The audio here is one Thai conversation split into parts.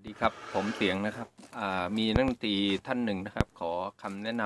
วัสดีครับผมเสียงนะครับมีนักดนตรีท่านหนึ่งนะครับ ขอคำแนะน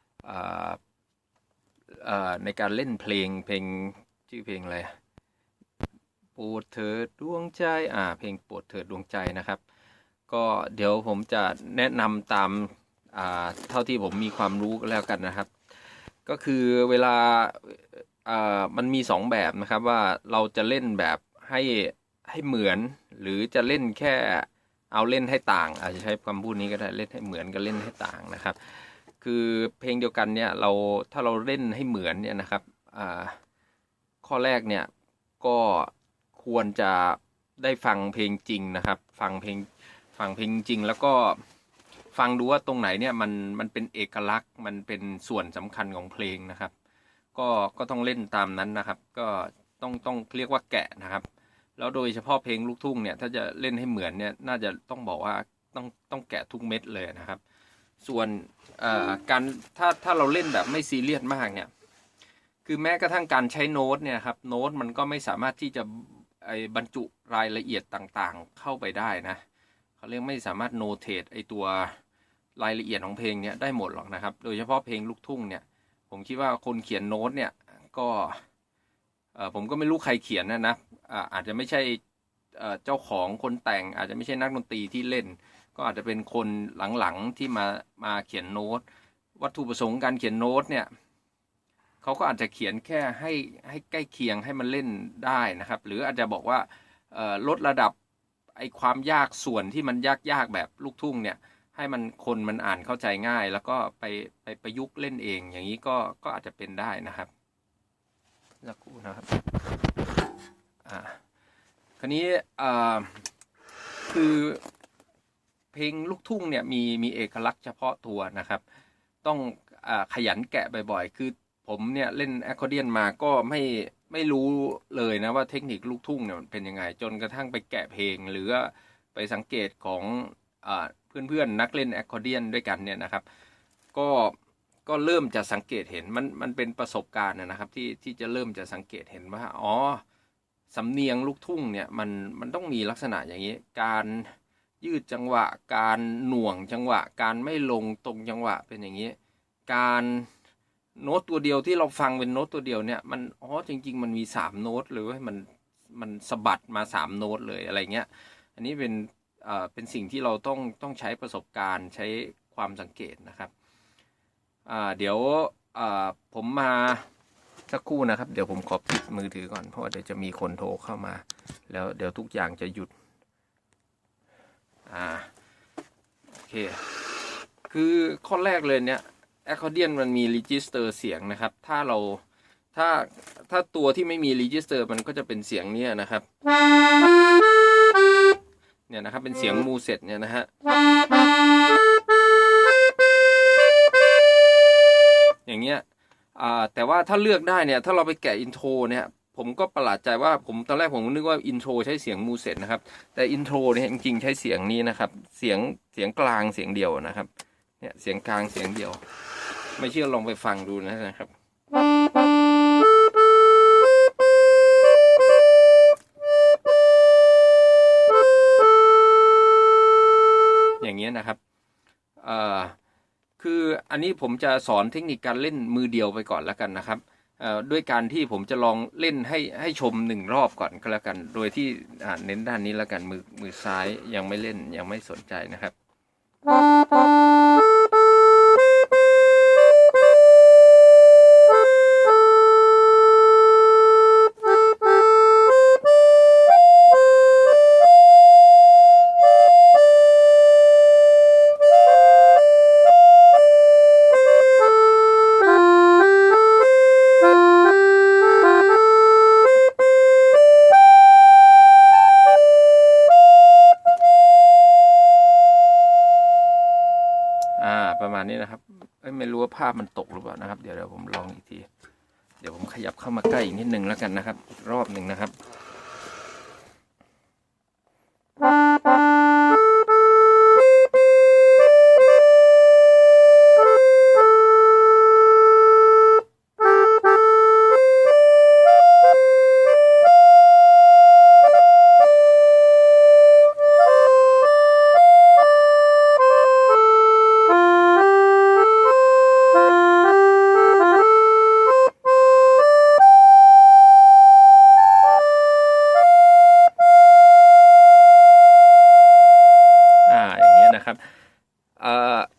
ำในการเล่นเพลงเพลงชื่อเพลงอะไรปรดเถิดดวงใจอ่าเพลงปรดเถิดดวงใจนะครับ ก็เดี๋ยวผมจะแนะนำตามเท่าที่ผมมีความรู้แล้วกันนะครับ ก็คือเวลาามันมีสองแบบนะครับว่าเราจะเล่นแบบให้ให้เหมือนหรือจะเล่นแค่ เอาเล่นให้ต่าง อาจจะใช้คำพูดนี้ก็ได้เล่นให้เหมือนกับเล่นให้ต่างนะครับ คือเพลงเดียวกันเนี่ยเราถ้าเราเล่นให้เหมือนเนี่ยนะครับข้อแรกเนี่ยก็ควรจะได้ฟังเพลงจริงนะครับ ฟังเพลงฟังเพลงจริงแล้วก็ฟังดูว่าตรงไหนเนี่ยมันมันเป็นเอกลักษณ์มันเป็นส่วนสำคัญของเพลงนะครับ ก็ก็ต้องเล่นตามนั้นนะครับ ก็ต้องต้องเรียกว่าแกะนะครับ แล้วโดยเฉพาะเพลงลูกทุ่งเนี่ยถ้าจะเล่นให้เหมือนเนี่ยน่าจะต้องบอกว่าต้องต้องแกะทุกเม็ดเลยนะครับ ส่วนการถ้าถ้าเราเล่นแบบไม่ซีเรียสมากเนี่ยคือแม้กระทั่งการใช้โน้ตเนี่ยครับโน้ตมันก็ไม่สามารถที่จะไอ้บรรจุรายละเอียดต่างๆเข้าไปได้นะเขาเรียกไม่สามารถโนเทตไอตัวรายละเอียดของเพลงเนี่ยได้หมดหรอกนะครับ โดยเฉพาะเพลงลูกทุ่งเนี่ย ผมคิดว่าคนเขียนโน้ตเนี่ยก็ ผมก็ไม่รู้ใครเขียนนะนะอาจจะไม่ใช่เจ้าของคนแต่ง อาจจะไม่ใช่นักดนตรีที่เล่น ก็อาจจะเป็นคนหลังๆที่มามาเขียนโน้ต วัตถุประสงค์การเขียนโน้ตเนี่ยเขาก็อาจจะเขียนแค่ให้ให้ใกล้เคียงให้มันเล่นได้นะครับ หรืออาจจะบอกว่าลดระดับไอความยากส่วนที่มันยากยากๆแบบลูกทุ่งเนี่ยให้มันคนมันอ่านเข้าใจง่าย แล้วก็ไปไปประยุกต์เล่นเอง อย่างนี้ก็ก็อาจจะเป็นได้นะครับ สักครู่นะครับอ่าคราวนี้อ่าคือเพลงลูกทุ่งเนี่ยมีมีเอกลักษณ์เฉพาะตัวนะครับ ต้องอาขยันแกะบ่อยๆ คือผมเนี่ยเล่นแอคคอร์เดียนมาก็ไม่ไม่รู้เลยนะว่าเทคนิคลูกทุ่งเนี่ยมันเป็นยังไง จนกระทั่งไปแกะเพลง หรือไปสังเกตของอาเพื่อนๆนักเล่นแอคคอร์เดียนด้วยกันเนี่ยนะครับ ก็ ก็เริ่มจะสังเกตเห็นมันมันเป็นประสบการณ์นะครับที่ที่จะเริ่มจะสังเกตเห็นว่าอ๋อสำเนียงลูกทุ่งเนี่ยมันมันต้องมีลักษณะอย่างนี้ การยืดจังหวะ การหน่วงจังหวะ การไม่ลงตรงจังหวะเป็นอย่างนี้ การโน้ตตัวเดียวที่เราฟังเป็นโน้ตตัวเดียวเนี่ยมันอ๋อจริง ๆ มันมีสามโน้ตหรือว่ามันมันสะบัดมาสามโน้ตเลยอะไรเงี้ยอันนี้เป็นเอ่อเป็นสิ่งที่เราต้องต้องใช้ประสบการณ์ใช้ความสังเกตนะครับ อ่าเดี๋ยวอ่าผมมาสักครู่นะครับ เดี๋ยวผมขอปิดมือถือก่อนเพราะว่าเดี๋ยวจะมีคนโทรเข้ามา แล้วเดี๋ยวทุกอย่างจะหยุด อ่าโอเค คือข้อแรกเลยเนี่ยแอคคอร์เดียนมันมีรีจิสเตอร์เสียงนะครับ ถ้าเราถ้าถ้าตัวที่ไม่มีรีจิสเตอร์มันก็จะเป็นเสียงเนี้ยนะครับ เนี่ยนะครับเป็นเสียงมูเสร็จเนี่ยนะฮะ อย่างเงี้ยอ่าแต่ว่าถ้าเลือกได้เนี่ยถ้าเราไปแกะอินโทรเนี่ยผมก็ประหลาดใจว่าผมตอนแรกผมนึกว่าอินโทรใช้เสียงมูเสร็จนะครับ แต่อินโทรเนี่ยจริงๆใช้เสียงนี้นะครับ เสียงเสียงกลางเสียงเดียวนะครับ เนี่ยเสียงกลางเสียงเดียว ไม่เชื่อลองไปฟังดูนะครับอย่างเงี้ยนะครับเอ่อ อันนี้ผมจะสอนเทคนิคการเล่นมือเดียวไปก่อนแล้วกันนะครับด้วยการที่ผมจะลองเล่นให้ให้ชมหนึ่งรอบก่อนก็แล้วกัน โดยที่เน้นด้านนี้แล้วกันมือมือซ้ายยังไม่เล่นยังไม่สนใจนะครับ แล้วกันนะครับ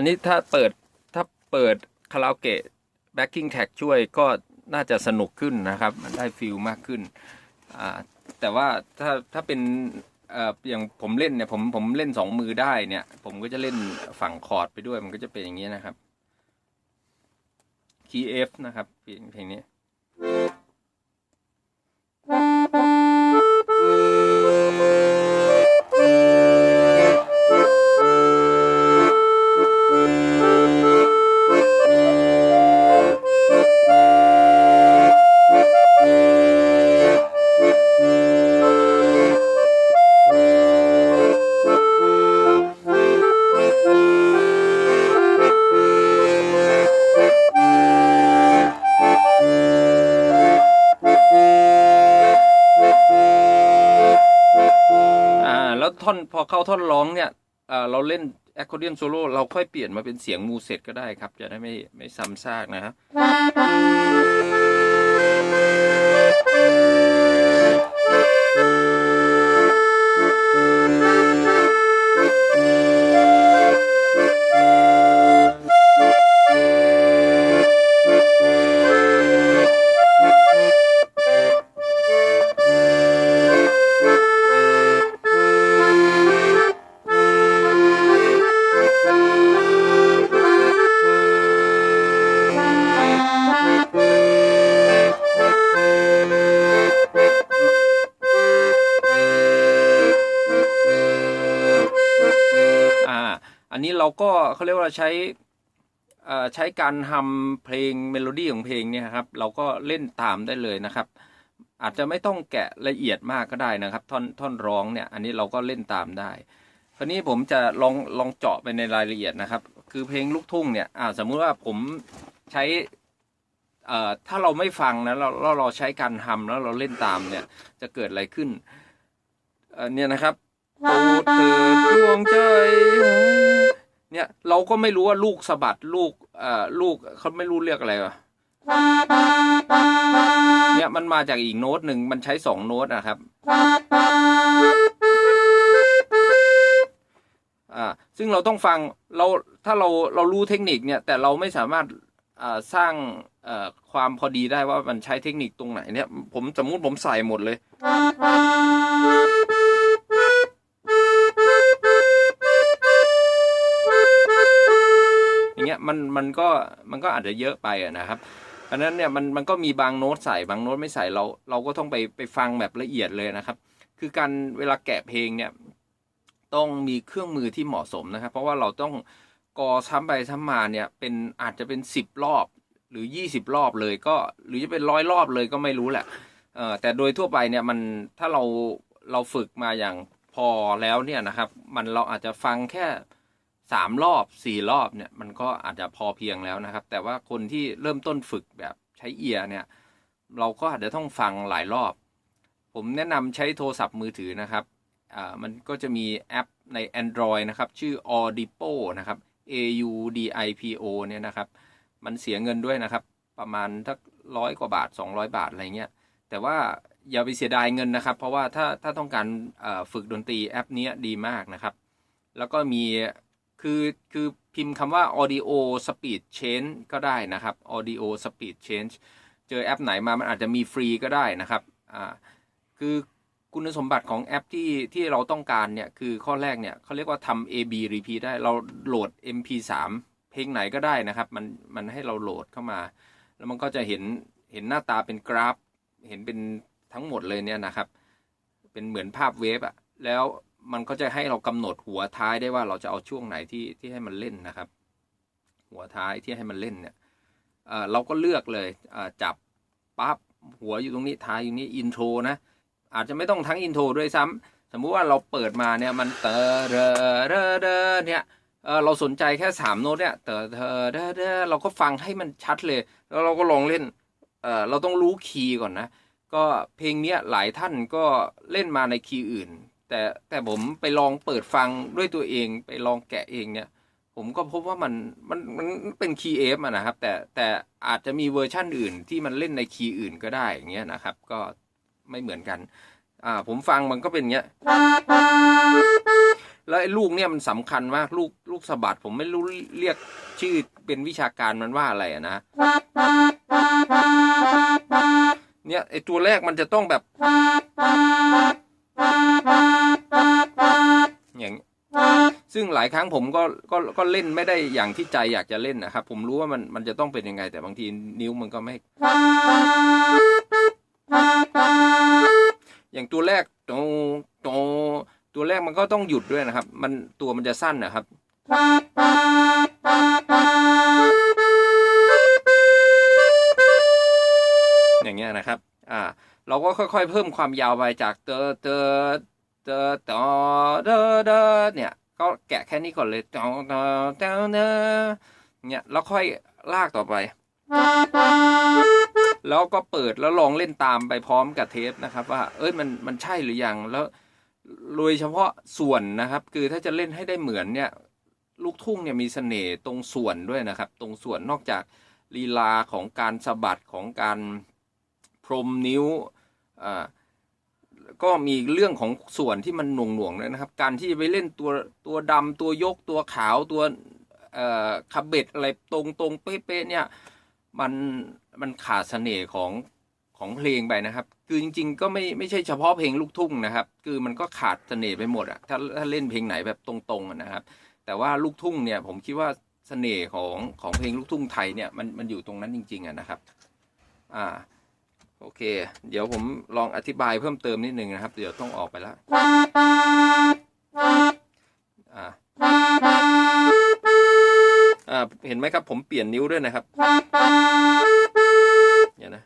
นนี้ถ้าเปิดถ้าเปิดคาราโอเกะ backing track ช่วยก็น่าจะสนุกขึ้นนะครับ มันได้ฟิลมากขึ้นอ่าแต่ว่าถ้าถ้าเป็นเอ่ออย่างผมเล่นเนี่ยผมผมเล่นสองมือได้เนี่ย ผมก็จะเล่นฝั่งคอร์ดไปด้วยมันก็จะเป็นอย่างนี้นะครับคีย์ F นะครับเพลงนี้ เข้าท่อนร้องเนี่ยเราเล่นแอคคอร์เดียนโซโล่เราค่อยเปลี่ยนมาเป็นเสียงมูเสร็จก็ได้ครับ จะได้ไม่ไม่ซ้ำซากนะครับอ่ ว่าใช้เอ่อใช้การทำเพลงเมโลดี้ของเพลงเนี่ยครับ เราก็เล่นตามได้เลยนะครับ อาจจะไม่ต้องแกะละเอียดมากก็ได้นะครับ ท่อนท่อนร้องเนี่ย อันนี้เราก็เล่นตามได้คราวนี้ผมจะลองลองเจาะไปในรายละเอียดนะครับ คือเพลงลูกทุ่งเนี่ยอ่าสมมุติว่าผมใช้เอ่อถ้าเราไม่ฟังนะเราเราเราใช้การทำแล้วเราเล่นตามเนี่ย จะเกิดอะไรขึ้นเอ่อเนี่ยนะครับโปรดเถิดดวงใจ เนี่ยเราก็ไม่รู้ว่าลูกสะบัดลูกเอ่อลูกเขาไม่รู้เรียกอะไรวะเนี่ยมันมาจากอีกโน้ตหนึ่งมันใช้สองโน้ตนะครับอ่าซึ่งเราต้องฟังเราถ้าเราเรารู้เทคนิคเนี่ยแต่เราไม่สามารถอ่าสร้างเอ่อความพอดีได้ว่ามันใช้เทคนิคตรงไหนเนี่ยผมสมมุติผมใส่หมดเลย มันมันก็มันก็อาจจะเยอะไปนะครับเพราะนั้นเนี่ยมันมันก็มีบางโน้ตใส่บางโน้ตไม่ใส่เรา เราก็ต้องไปไปฟังแบบละเอียดเลยนะครับ คือการเวลาแกะเพลงเนี่ยต้องมีเครื่องมือที่เหมาะสมนะครับ เพราะว่าเราต้องกอซ้ำไปซ้ำมาเนี่ยเป็นอาจจะเป็นสิบรอบหรือยี่สิบรอบเลยก็หรือจะเป็นร้อยรอบเลยก็ไม่รู้แหละเออแต่โดยทั่วไปเนี่ยมันถ้าเราเราฝึกมาอย่างพอแล้วเนี่ยนะครับ มันเราอาจจะฟังแค่ สามรอบสี่รอบเนี่ยมันก็อาจจะพอเพียงแล้วนะครับ แต่ว่าคนที่เริ่มต้นฝึกแบบใช้เอียร์เนี่ย เราก็อาจจะต้องฟังหลายรอบ ผมแนะนำใช้โทรศัพท์มือถือนะครับอ่ามันก็จะมีแอปใน Android นะครับ ชื่อ Audipo นะครับ A U D I P O เนี่ยนะครับ มันเสียเงินด้วยนะครับ ประมาณทักร้อยกว่าบาท 200 บาทอะไรเงี้ยแต่ว่าอย่าไปเสียดายเงินนะครับ เพราะว่าถ้าถ้าต้องการฝึกดนตรีแอปนี้ดีมากนะครับ แล้วก็มี คือคือพิมพ์คำว่า audio speed change ก็ได้นะครับ audio speed change เจอแอปไหนมามันอาจจะมีฟรีก็ได้นะครับอ่าคือคุณสมบัติของแอปที่ที่เราต้องการเนี่ย คือข้อแรกเนี่ยเขาเรียกว่าทำ AB repeat ได้เราโหลด MP3 เพลงไหนก็ได้นะครับ มันมันให้เราโหลดเข้ามา แล้วมันก็จะเห็นเห็นหน้าตาเป็นกราฟ เห็นเป็นทั้งหมดเลยเนี่ยนะครับ เป็นเหมือนภาพเวฟอะแล้ว มันก็จะให้เรากำหนดหัวท้ายได้ว่าเราจะเอาช่วงไหนที่ที่ให้มันเล่นนะครับ หัวท้ายที่ให้มันเล่นเนี่ยเเราก็เลือกเลยเจับปั๊บหัวอยู่ตรงนี้ท้ายอยู่นี้อินโทรนะอาจจะไม่ต้องทั้งอินโทรด้วยซ้ำสมมุติว่าเราเปิดมาเนี่ยมันเตอเรเรอเรเนี่ยเเราสนใจแค่สามโน้ตเนี่ยเตอเธอเดอเดอเราก็ฟังให้มันชัดเลย แล้วเราก็ลองเล่นเเราต้องรู้คีย์ก่อนนะก็เพลงเนี้ยหลายท่านก็เล่นมาในคีย์อื่น แต่แต่ผมไปลองเปิดฟังด้วยตัวเองไปลองแกะเองเนี่ย ผมก็พบว่ามันมันมันเป็นคีย์เอฟนะครับ แต่แต่อาจจะมีเวอร์ชั่นอื่นที่มันเล่นในคีย์อื่นก็ได้อย่างเงี้ยนะครับ ก็ไม่เหมือนกัน อ่า ผมฟังมันก็เป็นเงี้ยแล้วไอ้ลูกเนี่ยมันสำคัญมากลูกลูกสะบัดผมไม่รู้เรียกชื่อเป็นวิชาการมันว่าอะไรอะนะเนี่ยไอ้ตัวแรกมันจะต้องแบบ ซึ่งหลายครั้งผมก็ก็ก็เล่นไม่ได้อย่างที่ใจอยากจะเล่นนะครับ ผมรู้ว่ามันมันจะต้องเป็นยังไง แต่บางทีนิ้วมันก็ไม่ อย่างตัวแรกโตโตตัวแรกมันก็ต้องหยุดด้วยนะครับ มันตัวมันจะสั้นนะครับ อย่างเงี้ยนะครับ อ่า เราก็ค่อยๆ เพิ่มความยาวไปจากเตอเตอ เตอตอเดอเดอเนี่ยก็แกะแค่นี้ก่อนเลยตอตอเตอเนเนี่ยแล้วค่อยลากต่อไป แล้วก็เปิดแล้วลองเล่นตามไปพร้อมกับเทปนะครับ ว่า เอ้ยมันมันใช่หรือยังแล้วโดยเฉพาะส่วนนะครับ คือถ้าจะเล่นให้ได้เหมือนเนี่ย ลูกทุ่งเนี่ยมีเสน่ห์ตรงส่วนด้วยนะครับ ตรงส่วนนอกจากลีลาของการสะบัดของการพรมนิ้วอ่า ก็มีเรื่องของส่วนที่มันหน่วงหน่วงๆด้วยนะครับ การที่จะไปเล่นตัวตัวดำตัวยกตัวขาวตัวเอ่อคาเบ็ดอะไรตรงตรงๆเป๊ะๆเนี่ยมันมันขาดเสน่ห์ของของเพลงไปนะครับ คือจริง ๆ ก็ไม่ไม่ใช่เฉพาะเพลงลูกทุ่งนะครับ คือมันก็ขาดเสน่ห์ไปหมดอะถ้าถ้าเล่นเพลงไหนแบบตรงๆนะครับ แต่ว่าลูกทุ่งเนี่ยผมคิดว่าเสน่ห์ของของเพลงลูกทุ่งไทยเนี่ยมันมันอยู่ตรงนั้นจริงๆอะนะครับ อ่า โอเค เดี๋ยวผมลองอธิบายเพิ่มเติมนิดนึงนะครับ เดี๋ยวต้องออกไปแล้วอ่าเห็นไหมครับผมเปลี่ยนนิ้วด้วยนะครับเนี่ยนะ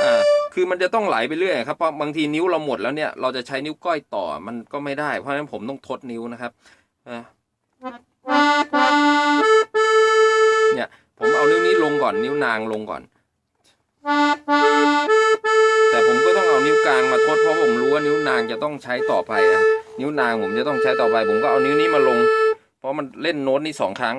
อ่าคือมันจะต้องไหลไปเรื่อยครับเพราะบางทีนิ้วเราหมดแล้วเนี่ยเราจะใช้นิ้วก้อยต่อมันก็ไม่ได้ เพราะฉะนั้นผมต้องทดนิ้วนะครับอ่า ผมเอานิ้วนี้ลงก่อนนิ้วนางลงก่อน แต่ผมก็ต้องเอานิ้วกลางมาทดเพราะผมรู้ว่านิ้วนางจะต้องใช้ต่อไปนะนิ้วนางผมจะต้องใช้ต่อไป ผมก็เอานิ้วนี้มาลง เพราะมันเล่นโน้ตนี้สองครั้ง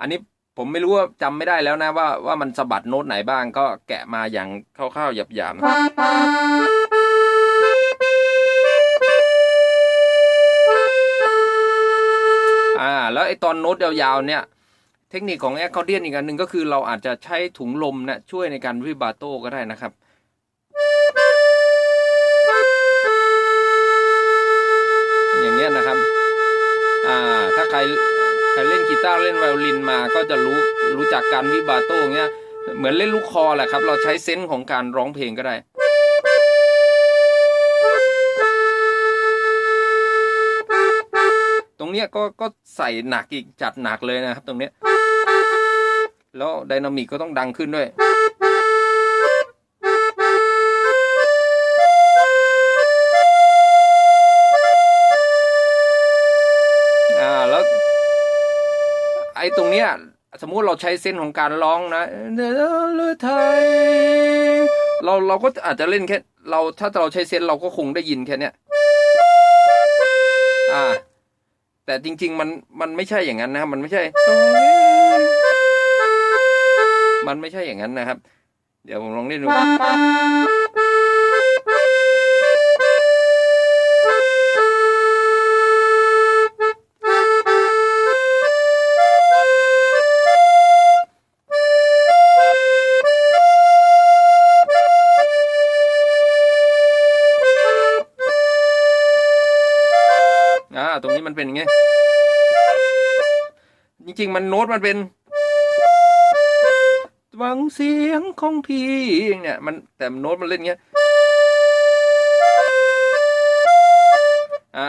อันนี้ผมไม่รู้ว่าจำไม่ได้แล้วนะว่าว่ามันสะบัดโน้ตไหนบ้างก็แกะมาอย่างคร่าวๆหยาบๆ แล้วไอ้ตอนโน้ตยาวๆเนี่ยเทคนิคของแอคคอร์เดียนอีกอันหนึ่งก็คือเราอาจจะใช้ถุงลมนะช่วยในการวิบาโต้ก็ได้นะครับอย่างเงี้ยนะครับอ่าถ้าใครใครเล่นกีตาร์เล่นไวโอลินมาก็จะรู้รู้จักการวิบาโต้เงี้ยเหมือนเล่นลูกคอแหละครับ เราใช้เซนส์ของการร้องเพลงก็ได้ เนี้ยก็ก็ใส่หนักอีกจัดหนักเลยนะครับ ตรงเนี้ยแล้วไดนามิกก็ต้องดังขึ้นด้วยอ่าแล้วไอ้ตรงเนี้ยสมมุติเราใช้เส้นของการร้องนะเลือไทยเราเราก็อาจจะเล่นแค่ เราถ้าเราใช้เส้นเราก็คงได้ยินแค่เนี้ยอ่า แต่จริง ๆ มันมันไม่ใช่อย่างนั้นนะครับ มันไม่ใช่ มันไม่ใช่อย่างนั้นนะครับ เดี๋ยวผมลองเล่นดู ตรงนี้มันเป็นอย่างไงจริงๆ มันโน้ตมันเป็นหวังเสียงของพี่เนี่ยมันแต่โน้ตมันเล่นเงี้ยอ่า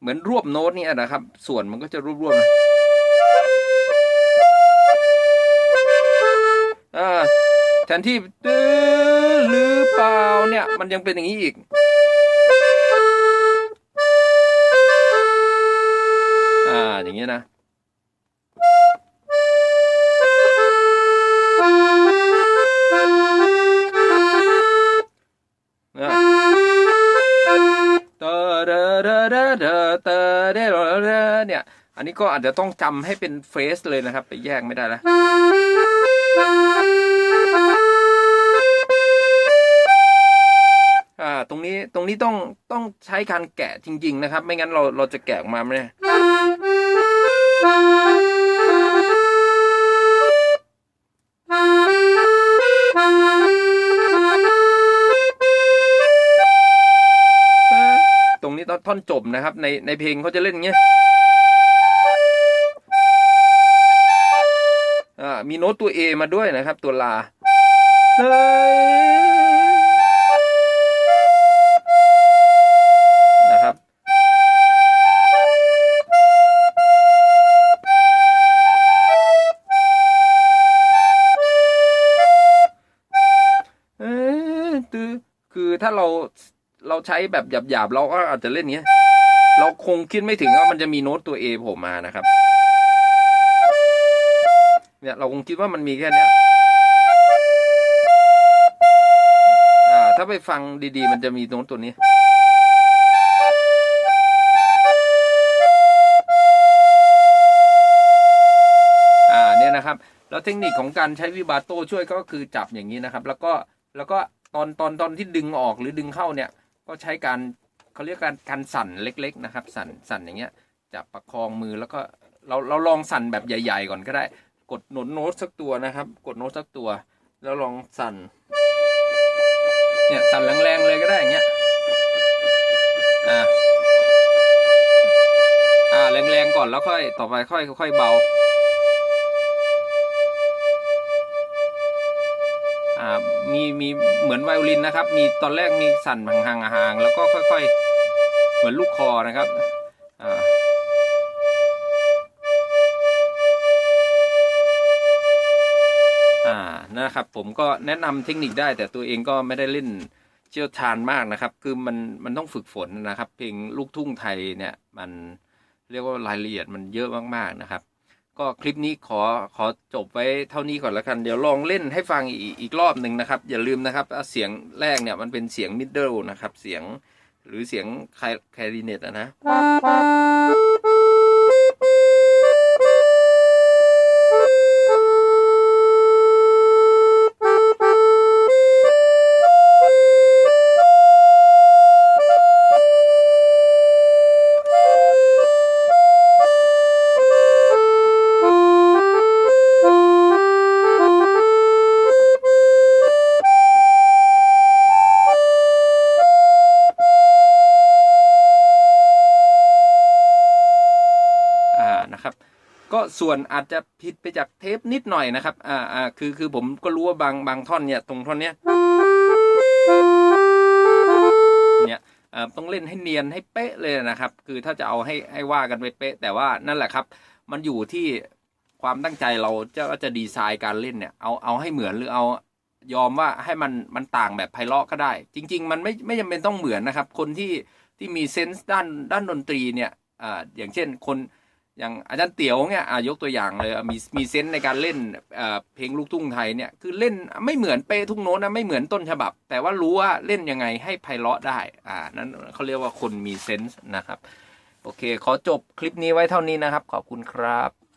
เหมือนรวบโน้ตเนี่ยนะครับ ส่วนมันก็จะรวบรวมๆนะอ่าแทนที่หรือเปล่าเนี่ย มันยังเป็นอย่างนี้อีก อ่า อย่างเงี้ยนะนะดาดาดาดาดาเตอเดเนี่ย อันนี้ก็อาจจะต้องจำให้เป็นเฟสเลยนะครับ ไปแยกไม่ได้แล้ว ตรงนี้ตรงนี้ต้องต้องใช้การแกะจริง ๆ นะครับ ไม่งั้นเราเราจะแกะออกมาไม่ได้ตรงนี้ตอนท่อนจบนะครับ ในในเพลงเขาจะเล่นอย่างเงี้ยอ่ามีโน้ตตัว A มาด้วยนะครับ ตัวลาเฮ้ย คือถ้าเราเราใช้แบบหยาบๆเราก็อาจจะเล่นอย่างเงี้ย เราคงคิดไม่ถึงว่ามันจะมีโน้ตตัว A โผล่มานะครับ เนี่ยเราคงคิดว่ามันมีแค่เนี้ยอ่าถ้าไปฟังดีๆ มันจะมีโน้ตตัวนี้ อ่าเนี่ยนะครับ แล้วเทคนิคของการใช้วิบาโต้ช่วยก็คือจับอย่างนี้นะครับ แล้วก็แล้วก็ ตอนตอนตอนที่ดึงออกหรือดึงเข้าเนี่ย ก็ใช้การเขาเรียกการการสั่นเล็กๆนะครับ สั่นสั่นอย่างเงี้ยจับประคองมือแล้วก็เราเราลองสั่นแบบใหญ่ ๆ ก่อนก็ได้ กดโน้ตโน้ตสักตัวนะครับ กดโน้ตสักตัว แล้วลองสั่นเนี่ยสั่นแรงๆเลยก็ได้อย่างเงี้ยอ่าอ่าแรงๆก่อนแล้วค่อยต่อไปค่อยค่อยเบาอ่า มีมีเหมือนไวโอลินนะครับ มีตอนแรกมีสั่นห่างๆห่างแล้วก็ค่อย ๆ เหมือนลูกคอนะครับอ่าอ่านะครับผมก็แนะนำเทคนิคได้ แต่ตัวเองก็ไม่ได้เล่นเชี่ยวชาญมากนะครับ คือมันมันต้องฝึกฝนนะครับ เพลงลูกทุ่งไทยเนี่ยมันเรียกว่ารายละเอียดมันเยอะมากๆนะครับ ก็คลิปนี้ขอขอจบไว้เท่านี้ก่อนแล้วกัน เดี๋ยวลองเล่นให้ฟังอีกอีกรอบหนึ่งนะครับ อย่าลืมนะครับเสียงแรกเนี่ยมันเป็นเสียงมิดเดิลนะครับ เสียงหรือเสียงคแคริเนตนะ ส่วนอาจจะผิดไปจากเทปนิดหน่อยนะครับ อ่าอ่าคือคือผมก็รู้ว่าบางบางท่อนเนี่ยตรงท่อนเนี้ยเนี่ยอ่อต้องเล่นให้เนียนให้เป๊ะเลยนะครับ คือถ้าจะเอาให้ให้ว่ากันไปเป๊ะ แต่ว่านั่นแหละครับ มันอยู่ที่ความตั้งใจเราจะว่าจะดีไซน์การเล่นเนี่ยเอาเอาให้เหมือนหรือเอายอมว่าให้มันมันต่างแบบไพเราะก็ได้ จริง ๆ มันไม่ไม่จำเป็นต้องเหมือนนะครับ คนที่ที่มีเซนส์ด้านด้านดนตรีเนี่ยอ่าอย่างเช่นคน อย่างอาจารย์เตี๋ยวเนี่ยอะยกตัวอย่างเลยมีมีเซนส์ในการเล่นเเพลงลูกทุ่งไทยเนี่ยคือเล่นไม่เหมือนเป้ทุกโน้ตนะไม่เหมือนต้นฉบับ แต่ว่ารู้ว่าเล่นยังไงให้ไพเราะได้อ่านั้นเขาเรียกว่าคนมีเซนส์นะครับ โอเค ขอจบคลิปนี้ไว้เท่านี้นะครับ ขอบคุณครับ